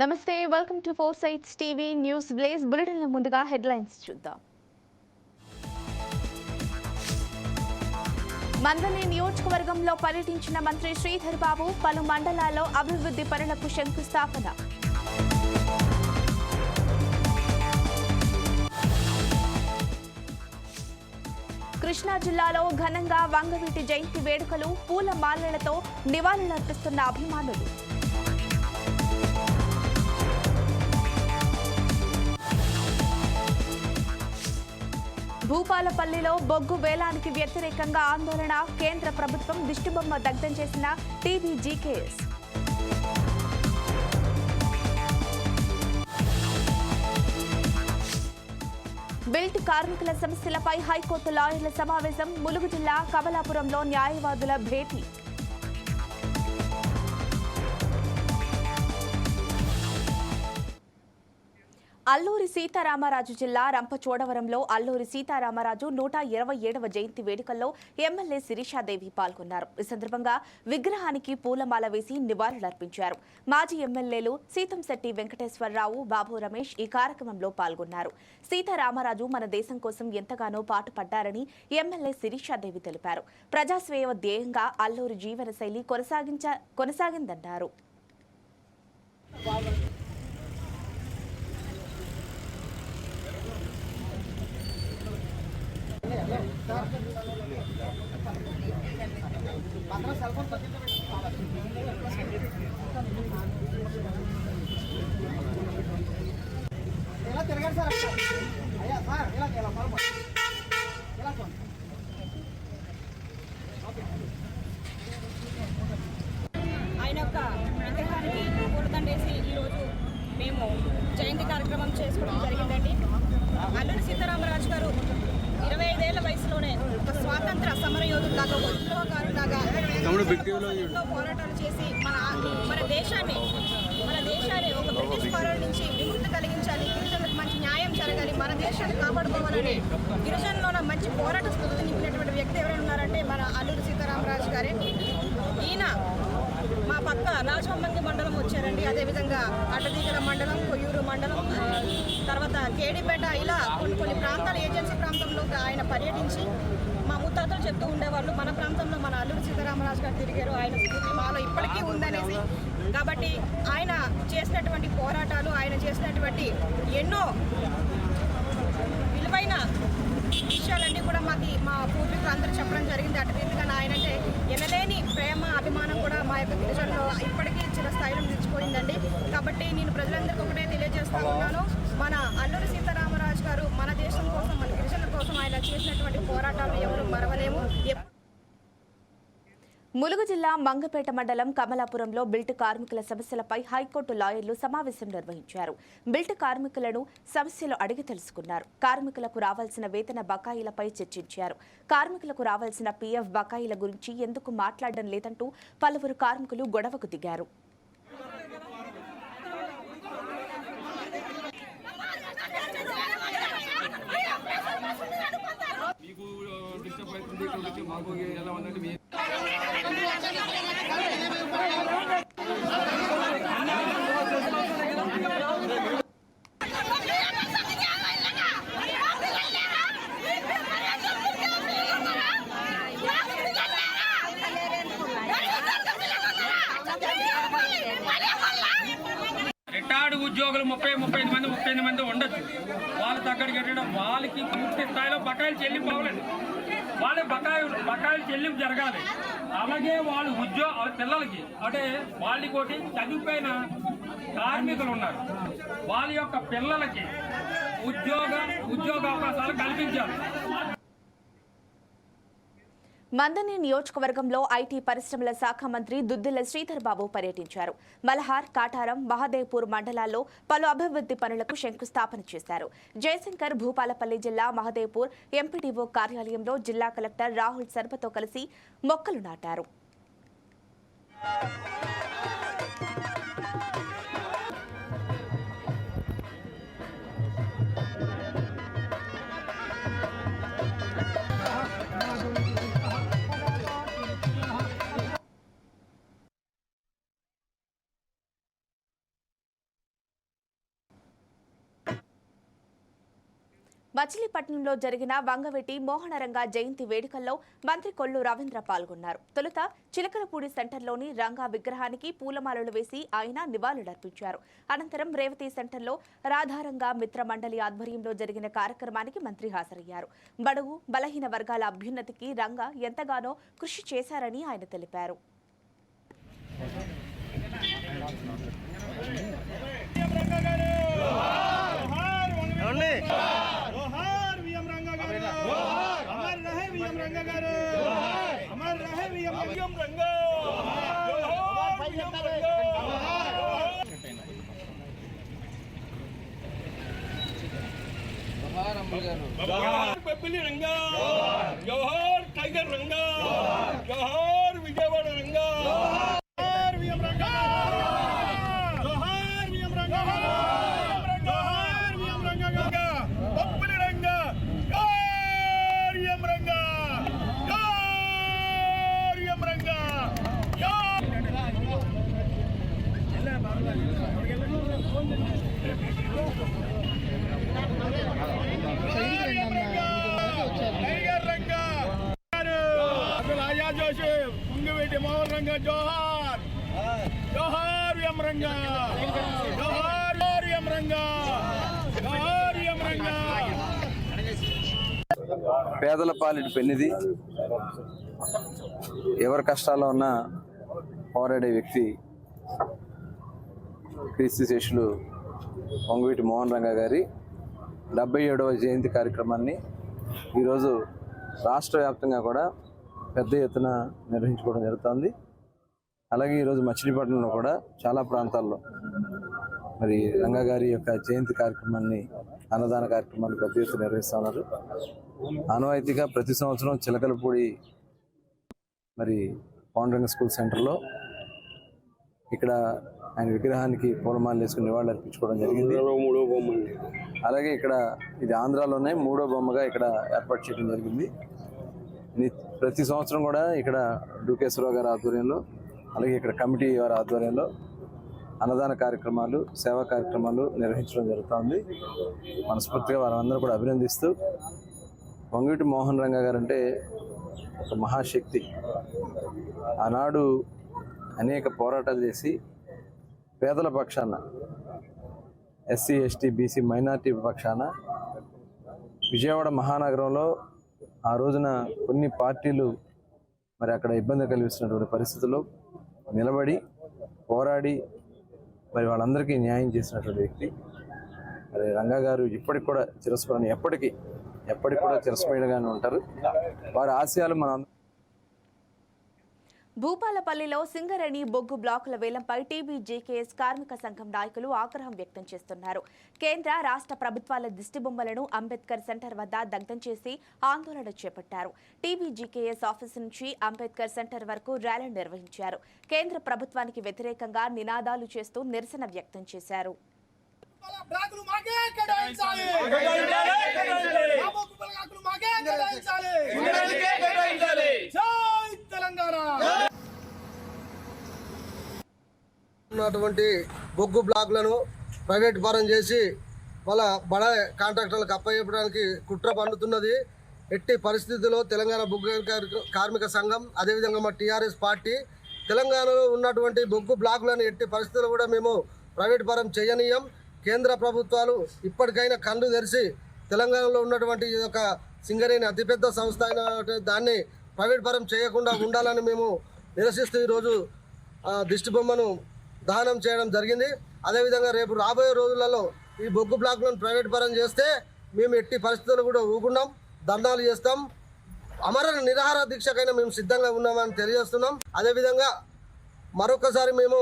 నమస్తే welcome to four sites TV news బ్లేస్ bulletin ముందుగా headlines చూద్దాం. మందనే నియోజకవర్గంలో పర్యటించిన మంత్రి శ్రీధర్ బాబు పలు మండలాల్లో అభివృద్ధి పనులకు శంకుస్థాపన. కృష్ణా జిల్లాలో ఘనంగా వంగవీటి జయంతి వేడుకలు పూల మాలలతో నివాళులర్పిస్తున్న అభిమానులు. భూపాలపల్లిలో బొగ్గు వేలానికి వ్యతిరేకంగా ఆందోళన. కేంద్ర ప్రభుత్వం దిష్టిబొమ్మ దగ్ధం చేసిన టీబీజీకేఎస్ బిల్ట్ కార్మికుల సమస్యలపై హైకోర్టు లాయర్ల సమావేశం ములుగు జిల్లా కమలాపురంలో న్యాయవాదుల భేటీ. అల్లూరి సీతారామరాజు జిల్లా రంపచోడవరంలో అల్లూరి సీతారామరాజు నూట ఇరవై ఏడవ జయంతి వేడుకల్లో ఎమ్మెల్యే శిరీషాదేవి పాల్గొన్నారు. ఈ సందర్భంగా విగ్రహానికి పూలమాల వేసి నివాళులర్పించారు. మాజీ ఎమ్మెల్యేలు సీతంశెట్టి వెంకటేశ్వరరావు బాబు రమేష్ ఈ కార్యక్రమంలో పాల్గొన్నారు. సీతారామరాజు మన దేశం కోసం ఎంతగానో పాటుపడ్డారని ఎమ్మెల్యే శిరీషాదేవి తెలిపారు. ప్రజాస్వేయ ధ్యేయంగా అల్లూరి జీవనశైలి కొనసాగించ కొనసాగిందన్నారు. ఎలా తిరగండి సార్ అయ్యా సార్ ఇలా ఇలా ఇలా ఆయన యొక్క విగ్రహానికి పూలదండేసి ఈరోజు మేము జయంతి కార్యక్రమం చేసుకోవడం జరిగిందండి. అల్లూరి సీతారామరాజు గారు ఇరవై ఐదేళ్ళ వయసులోనే ఒక స్వాతంత్ర సమర యోధులాగా ఒక విప్లవకారులాగా ఎన్నో పోరాటాలు చేసి మన మన దేశాన్ని మన దేశాన్ని ఒక బ్రిటిష్ పాలన నుంచి విముక్తి కలిగించాలి గిరిజనులకు మంచి న్యాయం జరగాలి మన దేశాన్ని కాపాడుకోవాలని గిరిజనులోన మంచి పోరాట స్ఫూర్తి నింపినటువంటి వ్యక్తి ఎవరైనా ఉన్నారంటే మన అల్లూరి సీతారామరాజు గారే. ఈయన మా పక్క రాజమమ్మంగి మండలం వచ్చారండి. అదేవిధంగా అడ్డదీగల మండలం కొయ్యూరు మండలం కేడిపేట ఇలా కొన్ని కొన్ని ప్రాంతాల ఏజెన్సీ ప్రాంతంలో ఆయన పర్యటించి మా ముత్తాతలు చెప్తూ ఉండేవాళ్ళు మన ప్రాంతంలో మన అల్లుడు సీతారామరాజు గారు తిరిగారు ఆయన స్ఫూర్తి మాలో ఇప్పటికీ ఉందనేసి. కాబట్టి ఆయన చేసినటువంటి పోరాటాలు ఆయన చేసినటువంటి ఎన్నో విలువైన విషయాలన్నీ కూడా మాకు మా పూర్వీకులు అందరూ చెప్పడం జరిగింది. అటు రీతిగా ఆయన అంటే ఎనలేని ప్రేమ అభిమానం కూడా మా యొక్క గిరిజనులు ఇప్పటికీ చిరస్థాయిలో నిలిచిపోయిందండి. కాబట్టి నేను ప్రజలందరికీ ఒకటే తెలియజేస్తా ఉన్నాను. మన అల్లూరి సీతారామరాజు గారు మన దేశం కోసం మన గిరిజనుల కోసం ఆయన చేసినటువంటి పోరాటాలు ఎవరు మరవలేము. ములుగు జిల్లా మంగపేట మండలం కమలాపురంలో బిల్ట్ కార్మికుల సమస్యలపై హైకోర్టు లాయర్లు సమావేశం నిర్వహించారు. బిల్ట్ కార్మికులను సమస్యలు అడిగి తెలుసుకున్నారు. కార్మికులకు రావాల్సిన వేతన బకాయిలపై చర్చించారు. కార్మికులకు రావాల్సిన పీఎఫ్ బకాయిల గురించి ఎందుకు మాట్లాడడం లేదంటూ పలువురు కార్మికులు గొడవకు దిగారు మీకు డిస్టర్బ్ అవుతుంది ఇక్కడ వచ్చి మాకు ఎలా ఉందంటే రిటైర్డ్ ఉద్యోగులు ముప్పై ముప్పై ఐదు మంది ముప్పై ఎనిమిది మంది ఉండొచ్చు. వాళ్ళ దగ్గరికి వెళ్ళడం వాళ్ళకి పూర్తి స్థాయిలో బకాయిలు చెల్లింపు అవ్వలేదు వాళ్ళ బకాయిలు బకాయిలు చెల్లింపు జరగాలి. అలాగే వాళ్ళు ఉద్యోగ పిల్లలకి అంటే వాళ్ళకి చనిపోయిన కార్మికులు ఉన్నారు. వాళ్ళ యొక్క పిల్లలకి ఉద్యోగ ఉద్యోగ అవకాశాలు కల్పించాలి. మందని నియోజకవర్గంలో ఐటీ పరిశ్రమల శాఖ మంత్రి దుద్దిల శ్రీధర్ బాబు పర్యటించారు. మలహార్ కాటారం మహదేవ్పూర్ మండలాల్లో పలు అభివృద్ధి పనులకు శంకుస్థాపన చేశారు. జయశంకర్ భూపాలపల్లి జిల్లా మహదేవ్పూర్ ఎంపీడీఓ కార్యాలయంలో జిల్లా కలెక్టర్ రాహుల్ శర్మతో కలిసి మొక్కలు నాటారు. మచిలీపట్నంలో జరిగిన వంగవెటి మోహనరంగ జయంతి వేడుకల్లో మంత్రి కొల్లు రవీంద్ర పాల్గొన్నారు. తొలుత చిలకలపూడి సెంటర్లోని రంగా విగ్రహానికి పూలమాలలు వేసి ఆయన నివాళులర్పించారు. అనంతరం రేవతి సెంటర్లో రాధారంగా మిత్ర మండలి ఆధ్వర్యంలో జరిగిన కార్యక్రమానికి మంత్రి హాజరయ్యారు. బడుగు బలహీన వర్గాల అభ్యున్నతికి రంగా ఎంతగానో కృషి చేశారని ఆయన తెలిపారు. రంగగారు అమర్ రహే విఎం విఎం రంగ జోహార్ విఎం రంగ జోహార్ అంబల్ గారు జోహార్ పెప్పిలి రంగ జోహార్ టైగర్ జోహార్ జోహార్ జోహార్ పేదల పాలిటి పెన్నిది. ఎవరి కష్టాల్లో ఉన్నా పోరాడే వ్యక్తి క్రీస్తు శేషులు వంగవీటి మోహన్ రంగా గారి డెబ్బై ఏడవ జయంతి కార్యక్రమాన్ని ఈరోజు రాష్ట్ర వ్యాప్తంగా కూడా పెద్ద ఎత్తున నిర్వహించుకోవడం జరుగుతుంది. అలాగే ఈరోజు మచిలీపట్నంలో కూడా చాలా ప్రాంతాల్లో మరి రంగా గారి యొక్క జయంతి కార్యక్రమాన్ని అన్నదాన కార్యక్రమాన్ని పెద్ద ఎత్తున నిర్వహిస్తూ ఉన్నారు. ఆనవాయితీగా ప్రతి సంవత్సరం చిలకలపూడి మరి పౌండ్రంగ స్కూల్ సెంటర్లో ఇక్కడ ఆయన విగ్రహానికి పూలమాలలు వేసుకుని నివాళులు అర్పించుకోవడం జరిగింది. అలాగే ఇక్కడ ఇది ఆంధ్రాలోనే మూడో బొమ్మగా ఇక్కడ ఏర్పాటు చేయడం జరిగింది. ప్రతి సంవత్సరం కూడా ఇక్కడ డూకేశ్వరరావు గారి ఆధ్వర్యంలో అలాగే ఇక్కడ కమిటీ వారి ఆధ్వర్యంలో అన్నదాన కార్యక్రమాలు సేవా కార్యక్రమాలు నిర్వహించడం జరుగుతుంది. మనస్ఫూర్తిగా వారందరూ కూడా అభినందిస్తూ వంగిటి మోహన్ రంగ గారు అంటే ఒక మహాశక్తి. ఆనాడు అనేక పోరాటాలు చేసి పేదల పక్షాన ఎస్సీ ఎస్టీ బీసీ మైనార్టీ పక్షాన విజయవాడ మహానగరంలో ఆ రోజున కొన్ని పార్టీలు మరి అక్కడ ఇబ్బంది కలిగిస్తున్నటువంటి పరిస్థితుల్లో నిలబడి పోరాడి మరి వాళ్ళందరికీ న్యాయం చేసినటువంటి వ్యక్తి. మరి రంగా గారు ఇప్పటికి కూడా చిరస్మరణ ఎప్పటికీ ఎప్పటికి కూడా చిరస్మరణగానే ఉంటారు. వారి ఆశయాలు మన భూపాలపల్లిలో సింగరేణి బొగ్గు బ్లాకుల వేలంపై టీబీజీకేఎస్ కార్మిక సంఘం నాయకులు ఆగ్రహం వ్యక్తం చేస్తున్నారు. కేంద్ర రాష్ట్ర ప్రభుత్వాల దిష్టిబొమ్మలను అంబేద్కర్ సెంటర్ వద్ద దగ్ధం చేసి ఆందోళన చేపట్టారు. టీబీజీకేఎస్ ఆఫీస్ నుంచి అంబేద్కర్ సెంటర్ వరకు ర్యాలీ నిర్వహించారు. కేంద్ర ప్రభుత్వానికి వ్యతిరేకంగా నినాదాలు చేస్తూ నిరసన వ్యక్తం చేశారు. కేటాయించాలి. తెలంగాణ. ఉన్నటువంటి బొగ్గు బ్లాక్లను ప్రైవేట్ పరం చేసి వాళ్ళ బడ కాంట్రాక్టర్లకు అప్పచెప్పడానికి కుట్ర పండుతున్నది ఎట్టి పరిస్థితుల్లో తెలంగాణ బొగ్గు కార్మిక- సంఘం అదేవిధంగా మా టీఆర్ఎస్ పార్టీ తెలంగాణలో ఉన్నటువంటి బొగ్గు బ్లాకులను ఎట్టి పరిస్థితుల్లో కూడా మేము ప్రైవేట్ పరం చేయనీయం. కేంద్ర ప్రభుత్వాలు ఇప్పటికైనా కళ్ళు తెరిచి తెలంగాణలో ఉన్నటువంటి ఇది ఒక సింగరేణి అతిపెద్ద సంస్థ అయిన దాన్ని ప్రైవేట్ పరం చేయకుండా ఉండాలని మేము నిరసిస్తూ ఈరోజు దిష్టి బొమ్మను దహనం చేయడం జరిగింది. అదేవిధంగా రేపు రాబోయే రోజులలో ఈ బొగ్గు బ్లాక్లను ప్రైవేట్ పరం చేస్తే మేము ఎట్టి పరిస్థితులు కూడా ఊకున్నాం ధర్నాలు చేస్తాం. అమర నిరాహార దీక్షకైనా మేము సిద్ధంగా ఉన్నామని తెలియజేస్తున్నాం. అదేవిధంగా మరొకసారి మేము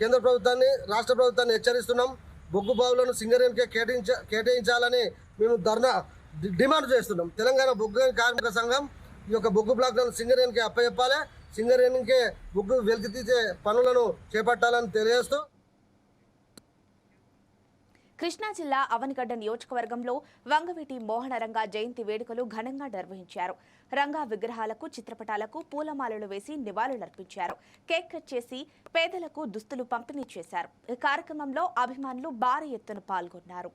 కేంద్ర ప్రభుత్వాన్ని రాష్ట్ర ప్రభుత్వాన్ని హెచ్చరిస్తున్నాం. బొగ్గు బావులను సింగరేణికే కేటాయించ కేటాయించాలని మేము ధర్నా డిమాండ్ చేస్తున్నాం. తెలంగాణ బొగ్గు కార్మిక సంఘం ఈ యొక్క బొగ్గు బ్లాక్లను సింగరేణికి అప్పచెప్పాలి. సింగరేణికి బొగ్గు వెలికి తీసే పనులను చేపట్టాలని తెలియజేస్తూ కృష్ణా జిల్లా అవనిగడ్డ నియోజకవర్గంలో వంగవీటి మోహనరంగా జయంతి వేడుకలు ఘనంగా నిర్వహించారు. రంగా విగ్రహాలకు చిత్రపటాలకు పూలమాలలు వేసి నివాళులర్పించారు కేక్ కట్ చేసి పేదలకు దుస్తులు పంపిణీ చేశారు. ఈ కార్యక్రమంలో అభిమానులు భారీ ఎత్తున పాల్గొన్నారు.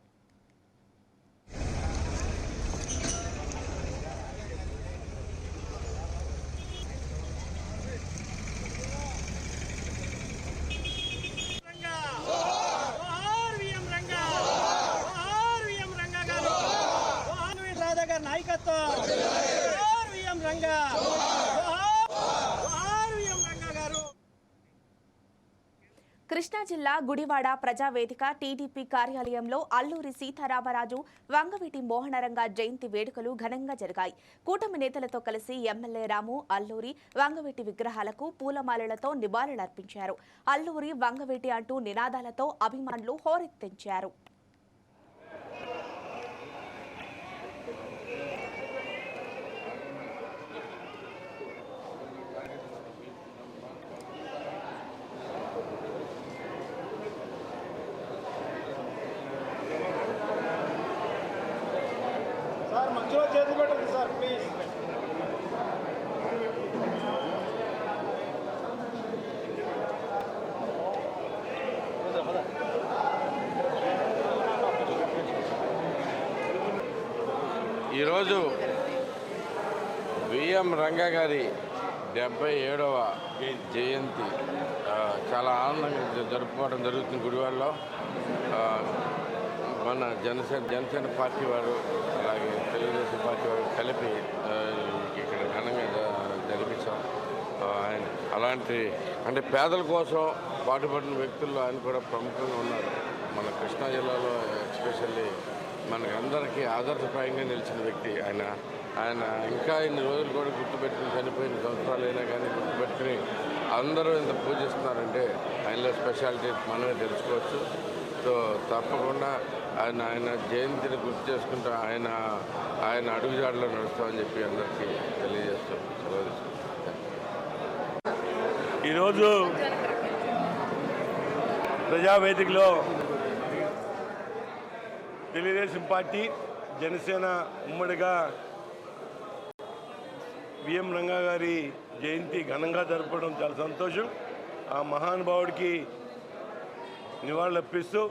కృష్ణా జిల్లా గుడివాడ ప్రజావేదిక టీడీపీ కార్యాలయంలో అల్లూరి సీతారామరాజు వంగవీటి మోహనరంగ జయంతి వేడుకలు ఘనంగా జరిగాయి. కూటమి నేతలతో కలిసి ఎమ్మెల్యే రాము అల్లూరి వంగవీటి విగ్రహాలకు పూలమాలలతో నివాళులర్పించారు. అల్లూరి వంగవీటి అంటూ నినాదాలతో అభిమానులు హోరెత్తించారు. కూర్చో మధ్యలో చేతులు పెట్టండి సార్ ప్లీజ్ ఈరోజు విఎం రంగా గారి డెబ్బై ఏడవ జయంతి చాలా ఆనందంగా జరుపుకోవడం జరుగుతుంది గుడివాడలో. మన జనసేన జనసేన పార్టీ వారు అలాగే తెలుగుదేశం పార్టీ వారు కలిపి ఇక్కడ ఘనంగా జరిపించాం. ఆయన అలాంటి అంటే పేదల కోసం పాటుపడిన వ్యక్తుల్లో ఆయన కూడా ప్రముఖంగా ఉన్నారు. మన కృష్ణా జిల్లాలో ఎస్పెషల్లీ మనకి అందరికీ ఆదర్శప్రాయంగా నిలిచిన వ్యక్తి ఆయన. ఆయన ఇంకా ఇన్ని రోజులు కూడా గుర్తుపెట్టుకుని చనిపోయిన సంవత్సరాలు అయినా కానీ గుర్తుపెట్టుకుని అందరూ ఇంత పూజిస్తున్నారంటే ఆయనలో స్పెషాలిటీ మనమే తెలుసుకోవచ్చు. తప్పకుండా ఆయన ఆయన జయంతిని గుర్తు చేసుకుంటూ ఆయన ఆయన అడుగుజాడలో నడుస్తామని చెప్పి అందరికీ తెలియజేస్తాం ఈరోజు ప్రజావేదికలో తెలుగుదేశం పార్టీ జనసేన ఉమ్మడిగా విఎం రంగా గారి జయంతి ఘనంగా జరపడం చాలా సంతోషం. ఆ మహానుభావుడికి నివాళులర్పిస్తూ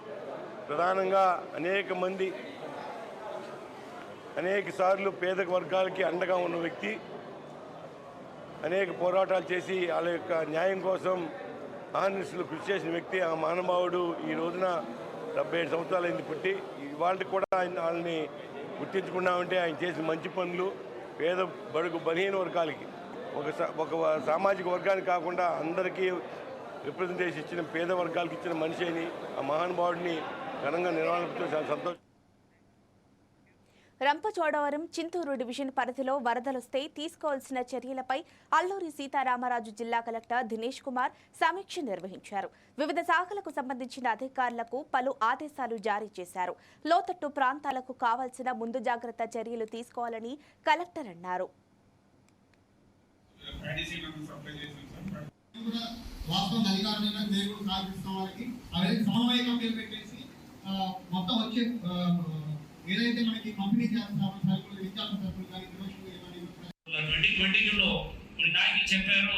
ప్రధానంగా అనేక మంది అనేక సార్లు పేద వర్గాలకి అండగా ఉన్న వ్యక్తి అనేక పోరాటాలు చేసి వాళ్ళ యొక్క న్యాయం కోసం ఆహ్నిస్తులు కృషి చేసిన వ్యక్తి ఆ మహానుభావుడు ఈ రోజున డెబ్బై ఏడు సంవత్సరాలైంది పుట్టి. వాళ్ళకి కూడా ఆయన వాళ్ళని గుర్తించుకున్నామంటే ఆయన చేసిన మంచి పనులు పేద బడుగు బలహీన వర్గాలకి. ఒక ఒక సామాజిక వర్గానికి కాకుండా అందరికీ రిప్రజెంటేషన్ ఇచ్చిన పేద వర్గాలకు ఇచ్చిన మనిషి అని ఆ మహానుభావుడిని ఘనంగా నిర్వహణ చాలా సంతోషం. రంపచోడవరం చింతూరు డివిజన్ పరిధిలో వరదలొస్తే తీసుకోవాల్సిన చర్యలపై అల్లూరి సీతారామరాజు జిల్లా కలెక్టర్ దినేష్ కుమార్ సమీక్ష నిర్వహించారు. వివిధ శాఖలకు సంబంధించిన అధికారులకు పలు ఆదేశాలు జారీ చేశారు. లోతట్టు ప్రాంతాలకు కావాల్సిన ముందు జాగ్రత్త చర్యలు తీసుకోవాలని కలెక్టర్ అన్నారు. వాస్తవం అధికారమైన దేవుడు సాధిస్తాం వాళ్ళకి అవన్నీ సమన్వయ కమిటీలు పెట్టేసి మొత్తం వచ్చే ఏదైతే మనకి పంపిణీ చేస్తామో సరుకులు విద్యార్థి సరుకులు కానీ ట్వంటీ ట్వంటీ టూలో నాయకులు చెప్పారు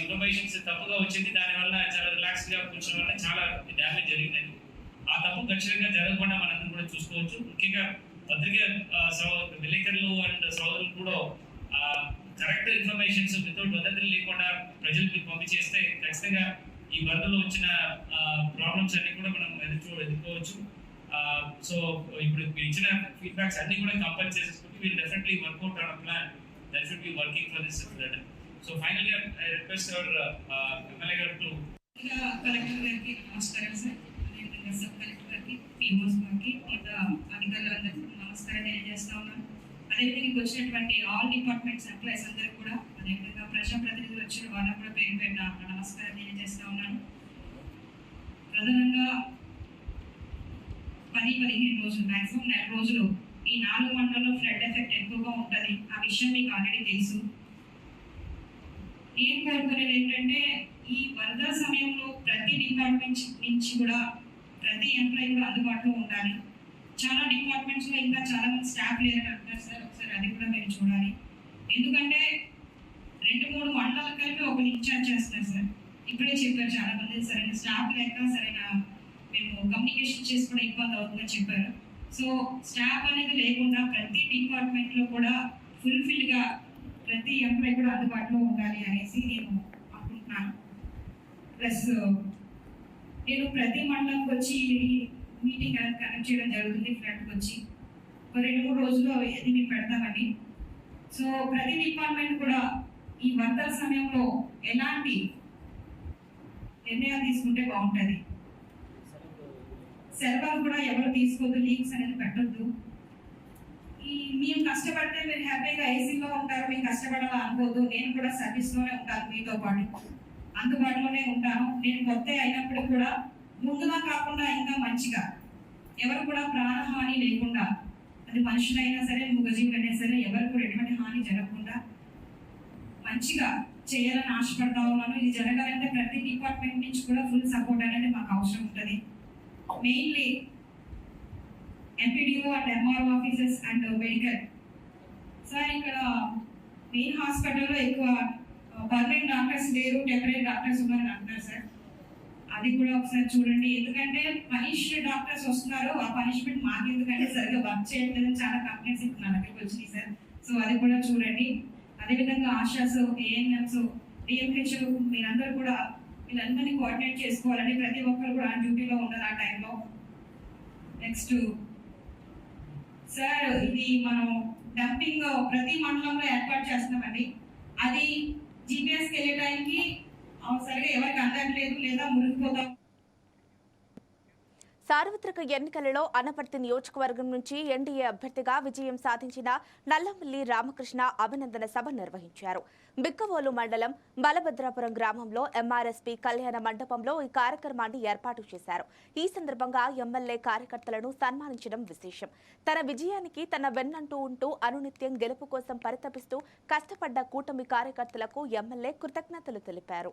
ఇన్ఫర్మేషన్స్ తప్పుగా వచ్చింది దానివల్ల చాలా రిలాక్స్గా కూర్చోవడం వల్ల చాలా డ్యామేజ్ జరిగిందని ఆ తప్పు ఖచ్చితంగా జరగకుండా మనందరం కూడా చూసుకోవచ్చు. ముఖ్యంగా పత్రిక విలేకరులు అండ్ సోదరులు కూడా కరెక్ట్ ఇన్ఫర్మేషన్స్ వితౌట్ వదంతులు లేకుండా ప్రజలకు పంపించేస్తే ఖచ్చితంగా ఈ వరదలో వచ్చిన ప్రాబ్లమ్స్ అన్ని కూడా మనం ఎదుర్కో ఎదుర్కోవచ్చు. సో ఇప్పుడు మీరు ఇచ్చిన ఫీడ్బ్యాక్స్ అన్ని కూడా కంపేర్ చేసేసుకుంటే వీళ్ళు definitely workout on plan that should be working for this flood so ఫైనల్గా ఐ రిక్వెస్ట్ అవర్ ఎమ్మెల్యే గారు టు కలెక్టర్ గారికి నమస్కారం సార్. అదేవిధంగా సబ్ కలెక్టర్ గారికి పిఓస్ గారికి ఇంకా అధికారులందరికీ నమస్కారం తెలియజేస్తా ఉన్నాను. అదేవిధంగా ఇక్కడ వచ్చినటువంటి ఆల్ డిపార్ట్మెంట్స్ ఎంప్లాయీస్ అందరికీ కూడా అదేవిధంగా ప్రజాప్రతినిధులు వచ్చిన వాళ్ళకు కూడా పేరు పెట్టిన నమస్కారం తెలియజేస్తా ఉన్నాను. ప్రధానంగా పది పదిహేను రోజులు మాక్సిమం నెల రోజులు ఈ నాలుగు మండలంలో ఫ్లడ్ ఎఫెక్ట్ ఎక్కువగా ఉంటుంది. ఆ విషయం మీకు ఆల్రెడీ తెలుసు. ఏం కోరుకునేది ఏంటంటే ఈ వరద సమయంలో ప్రతి డిపార్ట్మెంట్ నుంచి కూడా ప్రతి ఎంప్లాయీ కూడా అందుబాటులో ఉండాలి. చాలా డిపార్ట్మెంట్స్లో ఇంకా చాలా మంది స్టాఫ్ లేరని అంటారు అది కూడా మీరు చూడాలి. ఎందుకంటే రెండు మూడు మండలాలు కలిపి ఒకరు ఇన్ఛార్జ్ చేస్తున్నారు సార్. ఇప్పుడే చెప్పారు చాలా మంది సరైన స్టాఫ్ లేక సరైన మేము కమ్యూనికేషన్ చేసుకోవడం ఇబ్బంది అవుతుందని చెప్పారు. సో స్టాఫ్ అనేది లేకుండా ప్రతి డిపార్ట్మెంట్లో కూడా ఫుల్ఫిల్గా ప్రతి ఎంప్లాయీ కూడా అందుబాటులో ఉండాలి అనేసి నేను అనుకుంటున్నాను. ప్లస్ నేను ప్రతి మండలంకి వచ్చి మీటింగ్ కనెక్ట్ చేయడం జరుగుతుంది ఫ్లాట్కి వచ్చి. రెండు మూడు రోజుల్లో ఇది మేము పెడతామని సో ప్రతి డిపార్ట్మెంట్ కూడా ఈ వరదల సమయంలో ఎలాంటి నిర్ణయాలు తీసుకుంటే బాగుంటుంది? సెలవులు కూడా ఎవరు తీసుకోవద్దు లీవ్స్ అనేది పెట్టొద్దు. ఈ మేము కష్టపడితే మీరు హ్యాపీగా ఏసీలో ఉంటారు మేము కష్టపడాలి అనుకోవద్దు నేను కూడా సర్వీస్లోనే ఉంటాను మీతో పాటు. అందుబాటులోనే ఉంటాను. నేను కొత్త అయినప్పుడు కూడా ముందుగా కాకుండా ఇంకా మంచిగా. ఎవరు కూడా ప్రాణహాని లేకుండా. అది మనుషులైనా సరే మూగజీవులైనా సరే ఎవరు కూడా ఎటువంటి హాని జరగకుండా మంచిగా చేయాలని ఆశపడతా ఉన్నాను. ఇది జరగాలంటే ప్రతి డిపార్ట్మెంట్ నుంచి కూడా ఫుల్ సపోర్ట్ అనేది మాకు అవసరం ఉంటుంది. Mainly MPDO and MRO offices and medical sir ఇక్కడ మెయిన్ హాస్పిటల్లో ఎక్కువ పర్మనెంట్ డాక్టర్స్ లేరు టెంపరీ డాక్టర్స్ ఉన్నారని అంటున్నారు సార్ అది కూడా ఒకసారి చూడండి. ఎందుకంటే పనిష్ డాక్టర్స్ వస్తున్నారు. ఆ పనిష్మెంట్ మాకు ఎందుకంటే సరిగ్గా వర్క్ చేయట్లేదు. చాలా కంప్లైంట్స్ ఇప్పుడు నా దగ్గరికి వచ్చినాయి సార్. సో అది కూడా చూడండి. అదేవిధంగా ఆశాస్ ఏఎన్ఎంస్ డిఎంహెచ్ మీరందరూ కూడా వీళ్ళందరినీ కోఆర్డినేట్ చేసుకోవాలని ప్రతి ఒక్కరు కూడా డ్యూటీలో ఉన్నారు ఆ టైంలో. నెక్స్ట్ సార్ ఇది మనం డంపింగ్ ప్రతి మండలంలో ఏర్పాటు చేస్తున్నామండి. అది జీపీఎస్కి వెళ్ళే టైంకి అవసరంగా సరిగా ఎవరికి అందట్లేదు లేదా మురిగిపోతాం సార్వత్రిక ఎన్నికలలో అనపర్తి నియోజకవర్గం నుంచి ఎన్డీఏ అభ్యర్థిగా విజయం సాధించిన నల్లమల్లి రామకృష్ణ అభినందన సభ నిర్వహించారు. బిక్కవోలు మండలం బలభద్రాపురం గ్రామంలో ఎంఆర్ఎస్పీ కళ్యాణ మండపంలో ఈ కార్యక్రమాన్ని ఏర్పాటు చేశారు. ఈ సందర్భంగా ఎమ్మెల్యే కార్యకర్తలను సన్మానించడం విశేషం. తన విజయానికి తన వెన్నంటూ ఉంటూ అనునిత్యం గెలుపు కోసం పరితపిస్తూ కష్టపడ్డ కూటమి కార్యకర్తలకు ఎమ్మెల్యే కృతజ్ఞతలు తెలిపారు.